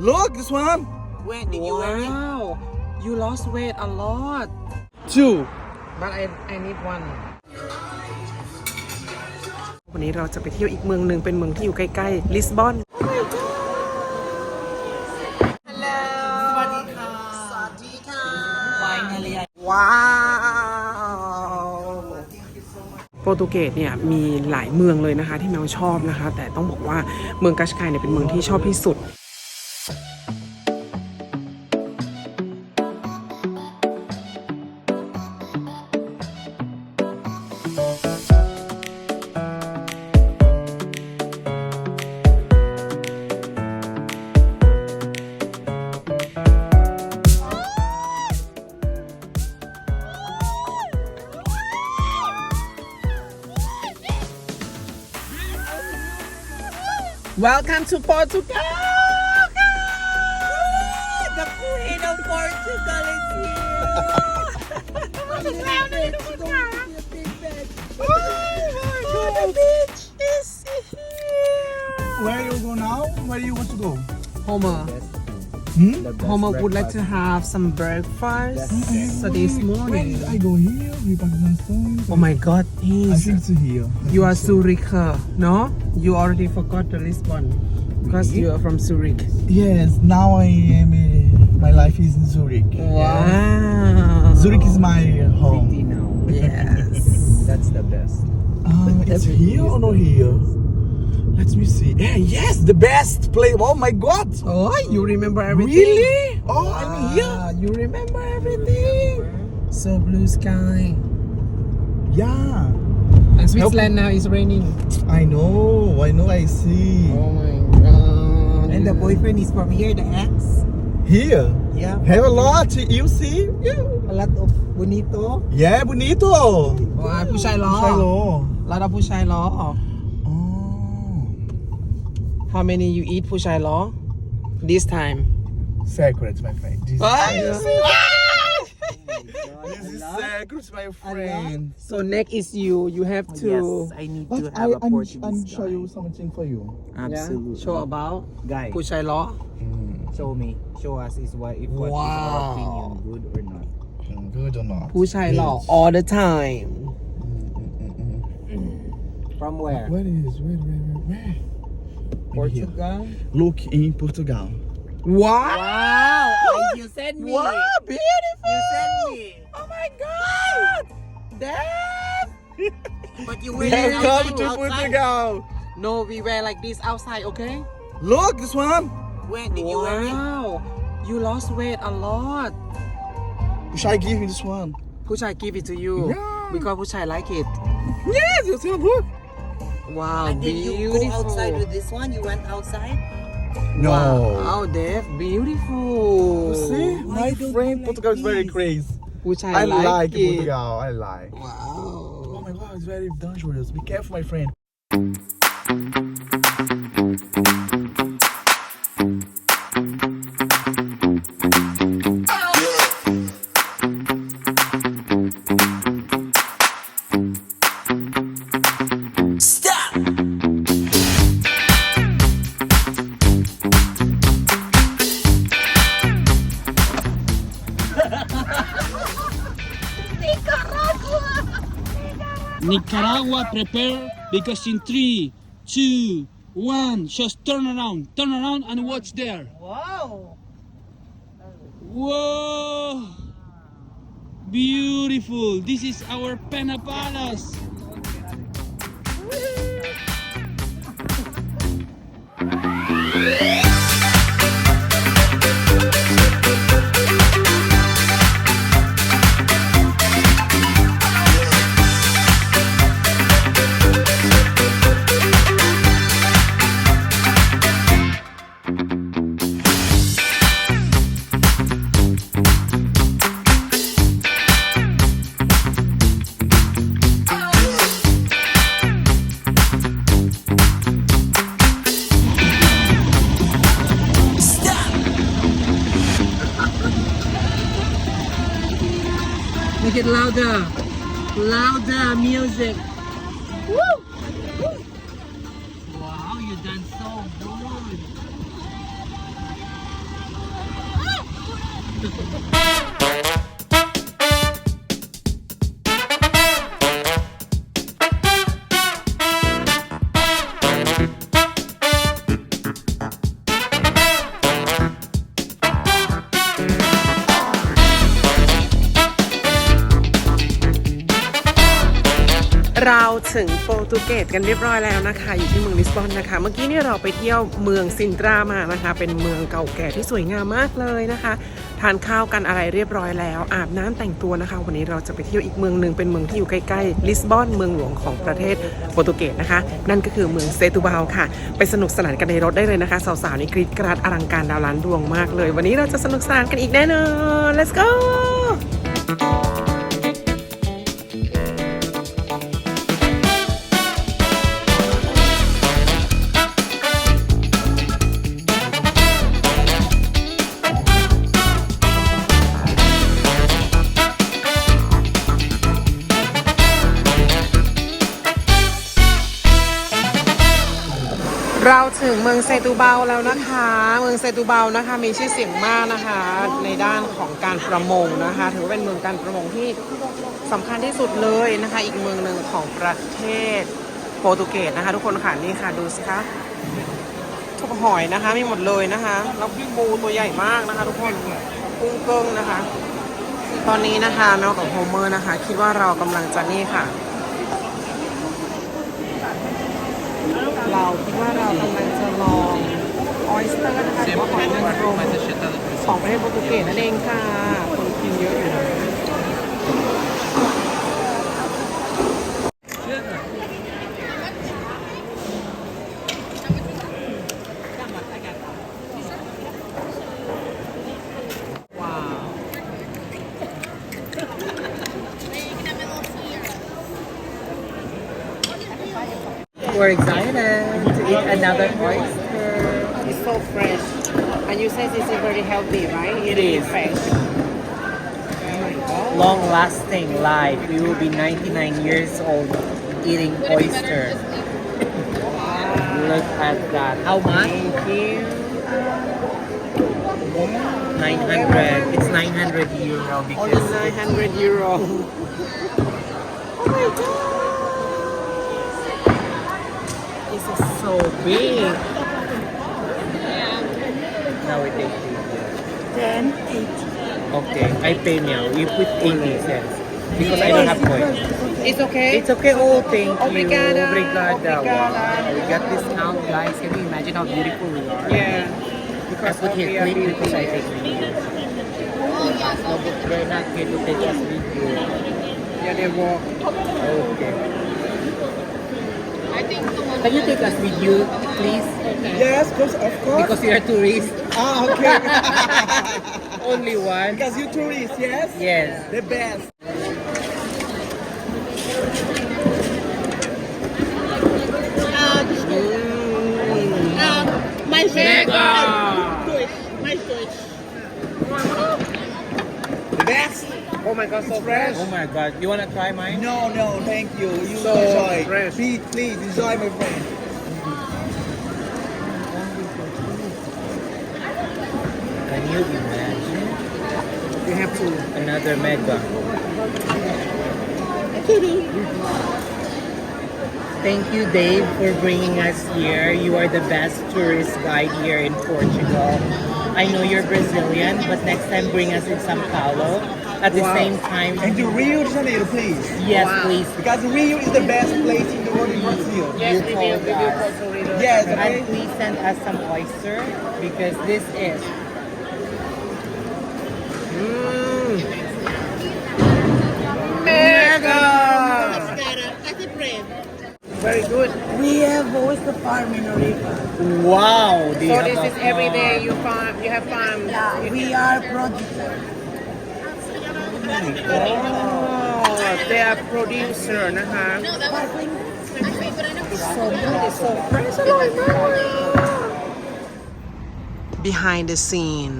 Look, this one. Wait, did you wear it? Wow, you lost weight a lot. Two. But I I need one. วันนี้เราจะไปเที่ยวอีกเมืองหนึ่งเป็นเมืองที่อยู่ใกล้ๆลิสบอน Hello. สวัสดีค่ะ สวัสดีค่ะวเลว้าวโปรตุเกสเนี่ย มีหลายเมืองเลยนะคะ ที่แมวชอบนะคะ แต่ต้องบอกว่าเมืองกาชไยเนี่ยเป็นเมืองที่ชอบที่สุด Welcome to Portugal! where do you want to go? Homer. Hmm? Homer would like to have some breakfast. So this morning. I go here, we Oh my god, I please. think it's here. You are Zuricher, no? You already forgot the Lisbon. Because you are from Zurich. Yes, now I am. in, my life is in Zurich. Wow. Zurich is my home. Yes. That's the best. Um, it's here or not here? Let me see. Eh, yes, the best play. Oh my God. Oh, you remember everything. Really? Oh, wow. I'm here. You remember everything. So blue sky. Yeah. And Switzerland now is raining. I know. I know. I see. Oh my God. And the boyfriend is from here. The ex. Here. Yeah. Have a lot. You see. Yeah. A lot of bonito. Yeah, bonito. Oh, ผู้ชายหล่อผู้ชายหล่อเราดับผู้ชายหล่อ how many you eat, Pushai Law? This time. secrets, my friend. Jesus. Ah, you This is sacred, my friend. So next is you. You have to. Yes, I need to But I have a un- Portuguese unsure guy. you something for you. Absolutely. Show about Guy, Pushai Law. Mm. show me. Show us is what if what is Wow. our opinion, good or not. Mm, Good or not? Pushai Law all the time. Mm, mm, mm, mm. mm. From where? Where is where where where? where? Portugal. Look in Portugal. Wow! Wow! You said me. Wow! Beautiful. You said me. Oh my God! Damn! but you were you come to Portugal. No, we wear like this outside. Okay. Look, this one. When did wow. you wear it? Wow! You lost weight a lot. should I give you this one. should I give it to you. Yeah. Because Push, I like it. Yes, you see, look. Wow, and did you go outside with this one? You went outside? No. Wow, oh, Dev, beautiful. See, Why my friend like is very crazy. Which I, I like. like it. Portugal. I like. Wow. Oh my God, it's very dangerous. Be careful, my friend. Agua, prepare, because in three, two, one, just turn around, turn around and watch there. Wow! Whoa! Beautiful! This is our Pena Palace! Woo! Louder. Louder music. เราถึงโปรตุเกสกันเรียบร้อยแล้วนะคะอยู่ที่เมืองลิสบอนนะคะเมื่อกี้นี่เราไปเที่ยวเมืองซินตรามานะคะ เป็นเมืองเก่าแก่ที่สวยงามมากเลยนะคะทานข้าวกันอะไรเรียบร้อยแล้ว อาบน้ำแต่งตัวนะคะ วันนี้เราจะไปเที่ยวอีกเมืองหนึ่งเป็นเมืองที่อยู่ใกล้ๆลิสบอนเมืองหลวงของประเทศโปรตุเกสนะคะนั่นก็คือเมืองเซตูบาลค่ะ ไปสนุกสนานกันในรถได้เลยนะคะ สาวๆนี่กรีดกราดอลังการดาวล้านดวงมากเลย วันนี้เราจะสนุกสนานกันอีกแน่นอน let's go ตูเบาแล้วนะคะเมืองเซตูเบานะคะ มีชื่อเสียงมากนะคะ ในด้านของการประมงนะคะ ถือว่าเป็นเมืองการประมงที่สำคัญที่สุดเลยนะคะ อีกเมืองหนึ่งของประเทศโปรตุเกสนะคะ ทุกคนค่ะนี่ค่ะดูสิคะทุกหอยนะคะมีหมดเลยนะคะแล้วพี่บูตัวใหญ่มากนะคะ ทุกคนกุ้งเกิงนะคะ ตอนนี้นะคะน้องกับโฮเมอร์นะคะ คิดว่าเรากำลังจะนี่ค่ะเราคิดว่าเรากำลังจะลองออยสเตอร์นะคะหรือว่าหอยนางรมของประเทศโปรตุเกสนั่นเองค่ะคนกินเยอะอยู่ perfect. Long lasting life. We will be 99 years old eating oyster. Look at that. How much? Thank you. 900. It's 900 euro Only 900 euro. oh my god. This is so big. Then 80. Okay, I pay now. You put 80 cents. Because I don't have coins. It's okay? It's okay. Oh, thank Obrigada. you. Obrigada. Obrigada. We got this now, guys. Can you imagine how beautiful we are? Yeah. Because I put here, wait, because I take video. No, but they're not going to take us with you. Yeah, they walk. Okay. I think Can you take us with you, please? Yes, of course. Because we are tourists. Oh, okay. Only one. Because you tourists, yes? Yes. The best. Um, my My The best. Oh my god, so fresh. Oh my god. You wanna try mine? No, no, thank you. You so enjoy. Fresh. Please, please enjoy, my friend. man. You have to. Another mega. Kitty. Thank you, Dave, for bringing us here. You are the best tourist guide here in Portugal. I know you're Brazilian, but next time bring us in São Paulo. At the wow. same time, and to Rio de Janeiro, please. Yes, wow. please. Because Rio is the best place in the world in Brazil. Yes, we will. Yes, and please send us some oyster because this is very good. We have always the farm in Orica. Wow. So this is every day you farm, you have farm. Yeah, we are producers. Oh, they are producer นะคะ uh-huh. so behind the scene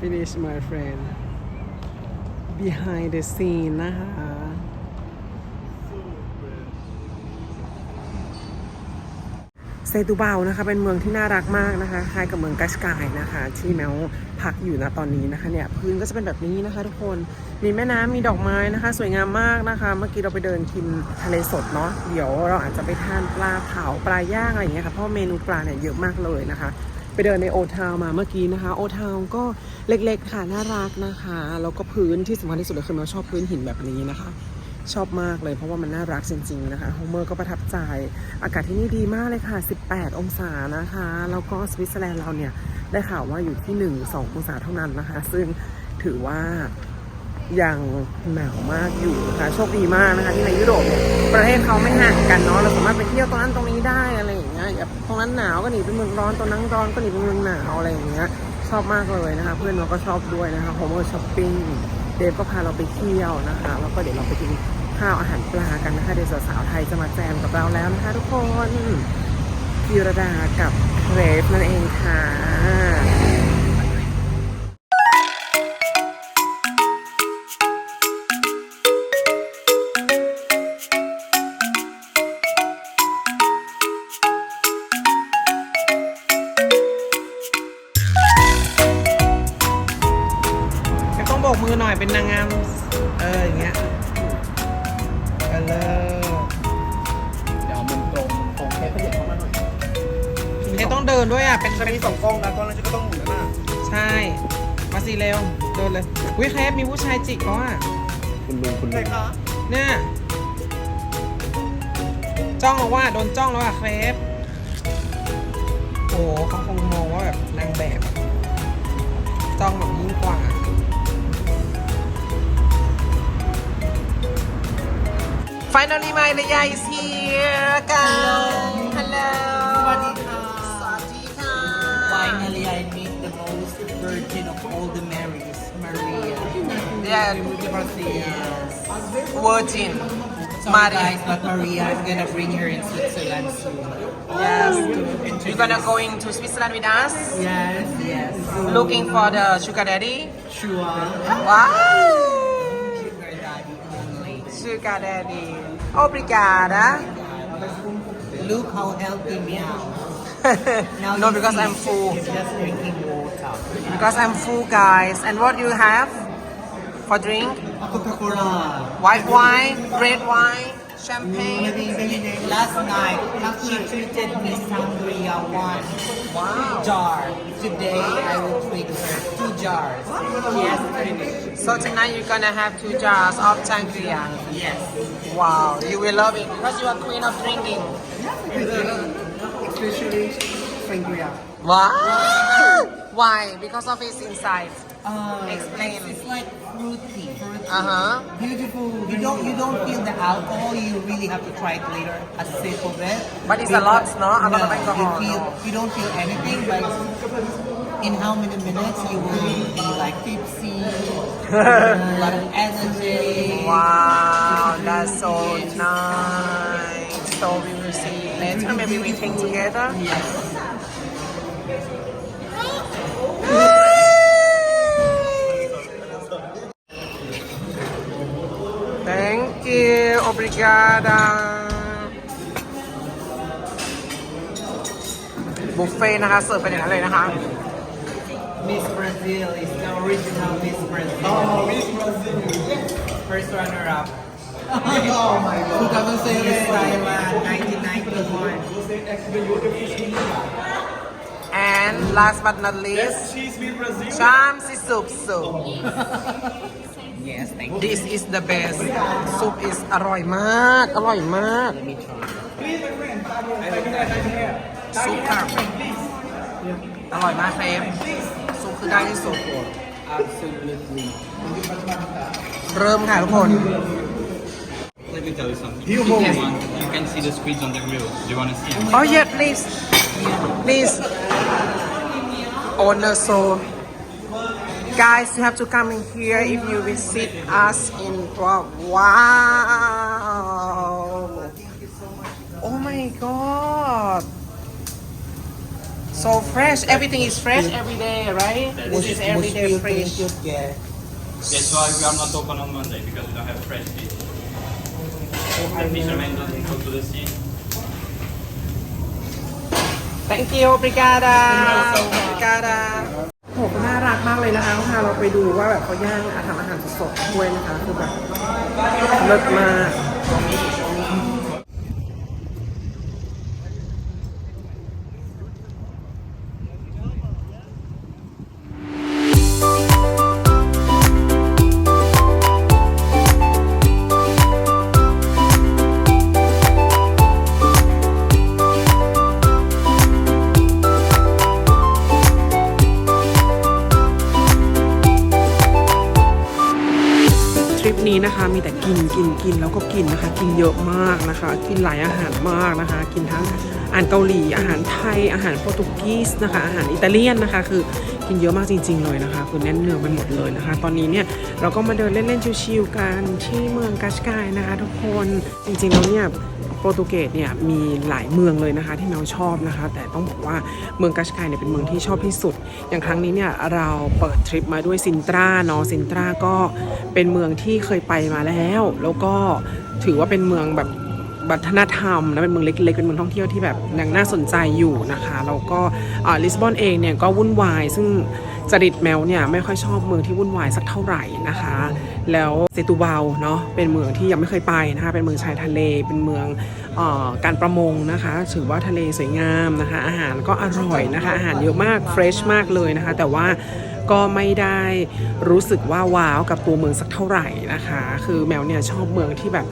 finish my friend behind the scene นะคะ uh-huh. เซตูเบลนะคะเป็นเมืองที่น่ารักมากนะคะคล้ายกับเมืองกาชกายนะคะ ที่แมวพักอยู่นะตอนนี้นะคะเนี่ยพื้นก็จะเป็นแบบนี้นะคะทุกคนมีแม่น้ำมีดอกไม้นะคะ สวยงามมากนะคะ เมื่อกี้เราไปเดินกินทะเลสดเนาะเดี๋ยวเราอาจจะไปทานปลาเผา ปลาย่างอะไรอย่างเงี้ยค่ะเพราะเมนูปลาเนี่ยเยอะมากเลยนะคะ ไปเดินในโอทาวมาเมื่อกี้นะคะโอทาวก็เล็กๆค่ะน่ารักนะคะแล้วก็พื้นที่สำคัญที่สุดเลยคือเราชอบพื้นหินแบบนี้นะคะชอบมากเลย เพราะว่ามันน่ารักจริงๆ นะคะโฮเมอร์ก็ประทับใจอากาศที่นี่ดีมากเลยค่ะ 18 องศานะคะ แล้วก็สวิตเซอร์แลนด์เราเนี่ย ได้ข่าวว่าอยู่ที่ 1-2 องศาเท่านั้นนะคะ ซึ่งถือว่า ยังหนาวมากอยู่นะคะโชคดีมากนะคะ ที่ในยุโรปประเทศเขาไม่ห่างกันเนาะเราสามารถไปเที่ยวตรงนั้นตรงนี้ได้อะไรอย่างเงี้ยตรงนั้นหนาวก็หนีไปเมืองร้อนตรงนั้นร้อนก็หนีไปเมืองหนาวอะไรอย่างเงี้ยชอบมากเลยนะคะเพื่อนเราก็ชอบด้วยนะคะโฮมเมอร์ช้อปปิ้งเดฟก็พาเราไปเที่ยวนะคะแล้วก็เดี๋ยวเราไปกินข้าวอาหารปลากันนะคะเดี๋ยวสาวไทยจะมาแจมกับเราแล้วนะคะทุกคนพีรดากับเครฟนั่นเองค่ะโบกมือหน่อยเป็นนางงามเอออย่างเงี้ยเลดี๋ยวมุมตรงตรงแค่ขยัเข้ามาหน่อยเนต้องเดินด้วยอ่ะ เป็นจะมีสองกล้องนะกล้องนั้นก็ต้องหมุนนะใช่ มาสิเร็ว เดินเลย วิเคฟมีผู้ชายจิกเขาอ่ะ คุณลุงคุณลุงเนี่ยจ้องแล้วว่า โดนจ้องแล้วอ่ะ เคฟโอ้เขาคงมองว่าแบบนางแบบ จ้องแบบยิ่งกว่า Finally, my Leia is here. Hello. Hello. สวัสดีค่ะสวัสดีค่ะ Finally, I meet the most virgin of all the Marys, Maria. Yeah. Virgin. Sorry, Maria. guys, but Maria, I'm gonna bring her in Switzerland soon. Yes. You're gonna go into Switzerland with us, Yes, yes. looking for the sugar daddy. Sure. Wow. Sugarelli. Obrigada. Look how healthy me now no, because I'm full. Just drinking water. Because I'm full, guys. And what you have for drink? Coca-Cola. White wine, red wine champagne last night. She treated me sangria one wow. jar. Today I will treat her two jars. Yes, So tonight you're gonna have two jars of sangria. Yes. Wow, you will love it because you are queen of drinking. Especially sangria. Wow. Why? Because of its insides uh, Explain. It's, it's like fruity, fruity. Uh huh. Beautiful. You don't you don't feel the alcohol. You really have to try it later. A sip of it. But it's a lot, no? A lot of alcohol. You, feel, no. you don't feel anything, but in how many minutes you will be like tipsy, a lot of energy. Wow, that's so yes. nice. So we will see later. Maybe we drink together. Yes. obrigada บุฟเฟ่นะคะ Miss Brazil is the original Miss Brazil. Oh, Miss Brazil. First runner up. oh my god. 2007 Miss Taiwan 1991. And last but not least, Chamsi soup soup. Yes, thank you. This is the best. Soup is อร่อยมากอร่อยมาก Let me try. Soup ค่ะอร่อยมากเซฟซุปคือได้ที่สุด Absolutely. เริ่มค่ะทุกคน Let me tell you something. You, can see the squids on the grill. Do you want to see Oh yeah please Please, honor so guys, you have to come in here if you visit us in Prague. Wow! Oh my God! So fresh, everything is fresh every day, right? This is every day fresh. That's why we are not open on Monday because we don't have fresh fish. Oh the fishermen don't go to the sea. thank you ปริกาดาปริกาดาโห น่ารักมากเลยนะคะพาเราไปดูว่าแบบเขาย่างทำอาหารสดๆ ด้วยนะคะ คือแบบเลิศมากกินกินกินแล้วก็กินนะคะกินเยอะมากนะคะกินหลายอาหารมากนะคะ กินทั้งอาหารเกาหลีอาหารไทยอาหารโปรตุกีสนะคะอาหารอิตาเลียนนะคะคือกินเยอะมากจริงๆเลยนะคะคือแน่นเนือไปหมดเลยนะคะ ตอนนี้เนี่ยเราก็มาเดินเล่นๆชิวๆกันที่เมืองกาชกายนะคะทุกคนจริงๆแล้วเนี่ยโปรตุเกสเนี่ยมีหลายเมืองเลยนะคะ ที่แมวชอบนะคะ แต่ต้องบอกว่าเมืองกาชกายเนี่ยเป็นเมืองที่ชอบที่สุด อย่างครั้งนี้เนี่ยเราเปิดทริปมาด้วยซินตราเนาะซินตราก็เป็นเมืองที่เคยไปมาแล้ว แล้วก็ถือว่าเป็นเมืองแบบวัฒนธรรมนะเป็นเมืองเล็กๆเป็นเมืองท่องเที่ยวที่แบบยังน่าสนใจอยู่นะคะแล้วก็ลิสบอนเองเนี่ยก็วุ่นวายซึ่งจริตแมวเนี่ยไม่ค่อยชอบเมืองที่วุ่นวายสักเท่าไหร่นะคะแล้วเซตูบาลเนาะเป็นเมืองที่ยังไม่เคยไปนะคะ เป็นเมืองชายทะเลเป็นเมืองออการประมงนะคะ ถือว่าทะเลสวยงามนะคะ อาหารก็อร่อยนะคะอาหารเยอะมากเฟรชมากเลยนะคะแต่ว่าก็ไม่ได้รู้สึกว่าว้าวกับตัวเมืองสักเท่าไหร่นะคะ คือแมวเนี่ยชอบเมืองที่แบบ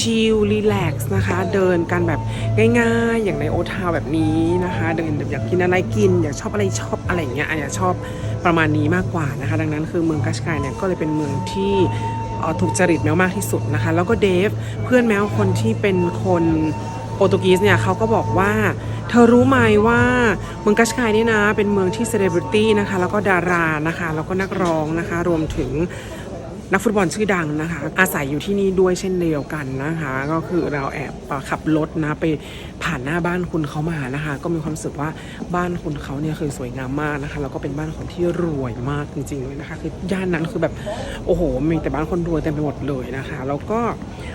ชิลๆรีแลกซ์นะคะเดินกันแบบง่าย ๆ อย่างในโอทาวแบบนี้นะคะ เดินแบบอยากกินอะไรกิน อยากชอบอะไรชอบอะไรอย่างเงี้ยอันนี้ชอบประมาณนี้มากกว่านะคะดังนั้นคือเมืองกัชายเนี่ยก็เลยเป็นเมืองที่ถูกจริตแมวมากที่สุดนะคะแล้วก็เดฟเพื่อนแมวคนที่เป็นคนโปรตุเกสเนี่ยเขาก็บอกว่า เธอรู้ไหมว่าเมืองกัชยเนี่นะเป็นเมืองที่เซเลบริตี้นะคะแล้วก็ดารานะคะแล้วก็นักร้องนะคะรวมถึงนักฟุตบอลชื่อดังนะคะ อาศัยอยู่ที่นี่ด้วยเช่นเดียวกันนะคะ ก็คือเราแอบขับรถนะไปผ่านหน้าบ้านคุณเขามานะคะ ก็มีความรู้สึกว่าบ้านคุณเขาเนี่ยคือสวยงามมากนะคะ แล้วก็เป็นบ้านคนที่รวยมากจริงๆเลยนะคะ คือย่านนั้นคือแบบโอ้โหมีแต่บ้านคนรวยเต็มไปหมดเลยนะคะ แล้วก็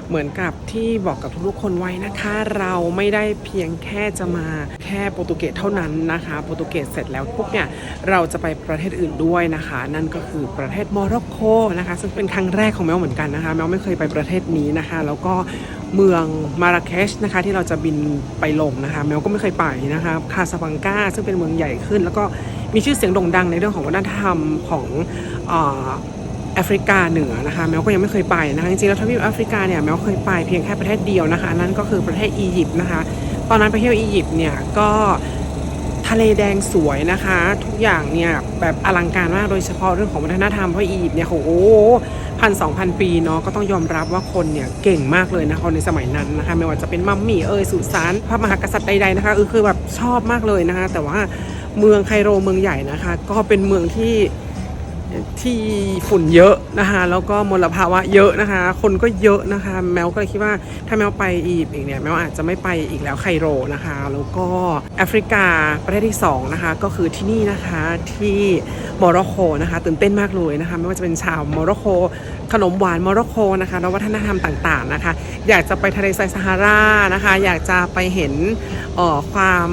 เหมือนกับที่บอกกับทุกๆคนไว้นะคะ เราไม่ได้เพียงแค่จะมาแค่โปรตุเกสเท่านั้นนะคะโปรตุเกสเสร็จแล้วพวกเนี่ยเราจะไปประเทศอื่นด้วยนะคะ นั่นก็คือประเทศโมร็อกโกนะคะ ซึ่งเป็นนครั้งแรกของแมวเหมือนกันนะคะแมวไม่เคยไปประเทศนี้นะคะแล้วก็เมืองมาราเคชนะคะที่เราจะบินไปลงนะคะแมวก็ไม่เคยไปนะคะคาสปังกาซึ่งเป็นเมืองใหญ่ขึ้น แล้วก็มีชื่อเสียงโด่งดังในเรื่องของวัฒนธรรมของแอฟริกาเหนือนะคะแมวก็ยังไม่เคยไปนะคะจริงๆแล้วทวีปแอฟริกาเนี่ยแมวเคยไปเพียงแค่ประเทศเดียวนะคะ นั่นก็คือประเทศอียิปต์นะคะ ตอนนั้นไปเที่ยวอียิปต์เนี่ยก็ทะเลแดงสวยนะคะทุกอย่างเนี่ยแบบอลังการมากโดยเฉพาะเรื่องของวัฒนธรรมเพราะอียิปต์เนี่ยโอ้โหพันสองพันปีเนาะก็ต้องยอมรับว่าคนเนี่ยเก่งมากเลยนะคะในสมัยนั้นนะคะไม่ว่าจะเป็นมัมมี่เอ่ยสุสานพระมหากษัตริย์ใดๆนะคะคือแบบชอบมากเลยนะคะ แต่ว่าเมืองไคโรเมืองใหญ่นะคะ ก็เป็นเมืองที่ที่ฝุ่นเยอะนะคะแล้วก็มลภาวะเยอะนะคะ คนก็เยอะนะคะ แมวก็เลยคิดว่าถ้าแมวไปอียิปต์อีกเนี่ยแมวอาจจะไม่ไปอีกแล้วไคโรนะคะแล้วก็แอฟริกาประเทศที่2นะคะก็คือที่นี่นะคะที่โมร็อกโกนะคะตื่นเต้นมากเลยนะคะไม่ว่าจะเป็นชาวโมร็อกโกขนมหวานโมร็อกโกนะคะแล้วัฒนธรรมต่าง ๆนะคะ อยากจะไปทะเลทรายซาฮารานะคะ อยากจะไปเห็นความ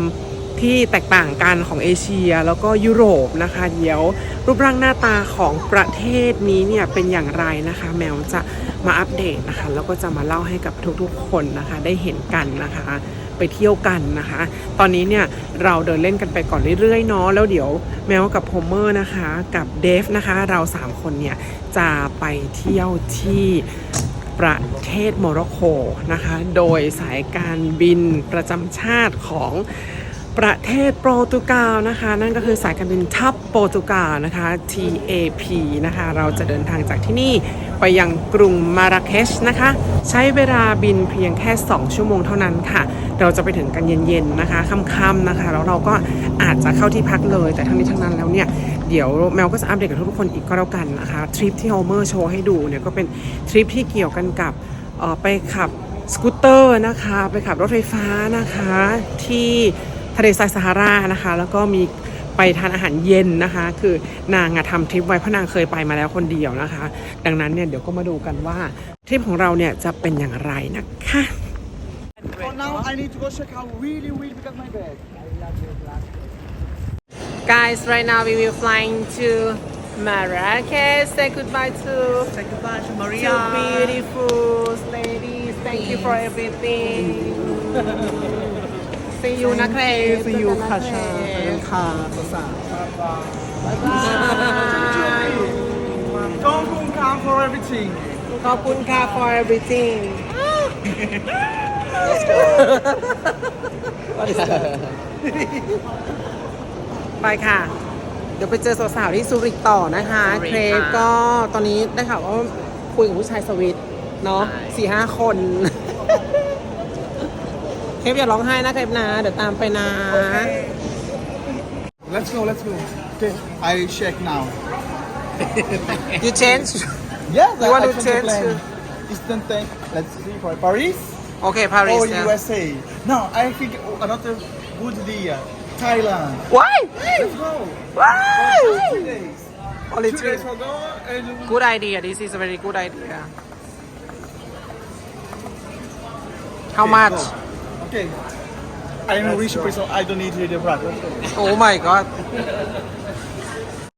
ที่แตกต่างกันของเอเชียแล้วก็ยุโรปนะคะ เดี๋ยวรูปร่างหน้าตาของประเทศนี้เนี่ย เป็นอย่างไรนะคะ แมวจะมาอัปเดตนะคะ แล้วก็จะมาเล่าให้กับทุกๆ คนนะคะได้เห็นกันนะคะไปเที่ยวกันนะคะ ตอนนี้เนี่ย เราเดินเล่นกันไปก่อน เรื่อยๆเนาะแล้วเดี๋ยวแมวกับโฮมเมอร์นะคะกับเดฟนะคะ เรา3คนเนี่ยจะไปเที่ยวที่ประเทศโมร็อกโกนะคะโดยสายการบินประจำชาติของประเทศโปรตุเกสนะคะ นั่นก็คือสายการบินทับโปรตุเกสนะคะ TAP นะคะ เราจะเดินทางจากที่นี่ไปยังกรุงมาราเคชนะคะ ใช้เวลาบินเพียงแค่ 2 ชั่วโมงเท่านั้นค่ะ เราจะไปถึงกันเย็นๆ นะคะ ค่ำๆนะคะ แล้วเราก็อาจจะเข้าที่พักเลย แต่ทั้งนี้ทั้งนั้นแล้วเนี่ย เดี๋ยวแมวก็จะอัปเดตกับทุกคนอีกก็แล้วกันนะคะ ทริปที่โฮเมอร์โชว์ให้ดูเนี่ยก็เป็นทริปที่เกี่ยวกันกับไปขับสกูตเตอร์นะคะไปขับรถไฟฟ้านะคะที่ทะเลทรายซาฮารานะคะแล้วก็มีไปทานอาหารเย็นนะคะคือนางอะทำทริปไว้พระนางเคยไปมาแล้วคนเดียวนะคะดังนั้นเนี่ยเดี๋ยวก็มาดูกันว่า ทริปของเราเนี่ยจะเป็นอย่างไรนะคะ Guys, right now we will flying to Marrakesh. Say goodbye to say goodbye to Maria. Two beautiful ladies. Thank yes. you for everything. ซียูนะเครซียูค่ะชาค่ะสาวบ๊ายบายขอบคุณค่ะ for everything ขอบคุณค่ะ for everything ไปค่ะ เดี๋ยวไปเจอสาวๆที่ซูริกต่อนะคะ เครปก็ตอนนี้ได้ข่าวว่าคุยกับผู้ชายสวิตเนาะสี่ห้าคนเคฟอย่าร้องไห้นะเคฟนะเดี๋ยวตามไปนะ Let's go, let's go. Okay, I check now. you change Yes, You I, want to change Eastern tank. Let's see for Paris Okay, โอเคพาริส or นะ USA. No, I think another good idea. Thailand. Why? let Let's go. Why? Two days. only Two days for go good idea this is a very good idea how much go okay. I'm a rich person. I don't need the brother. Oh my god.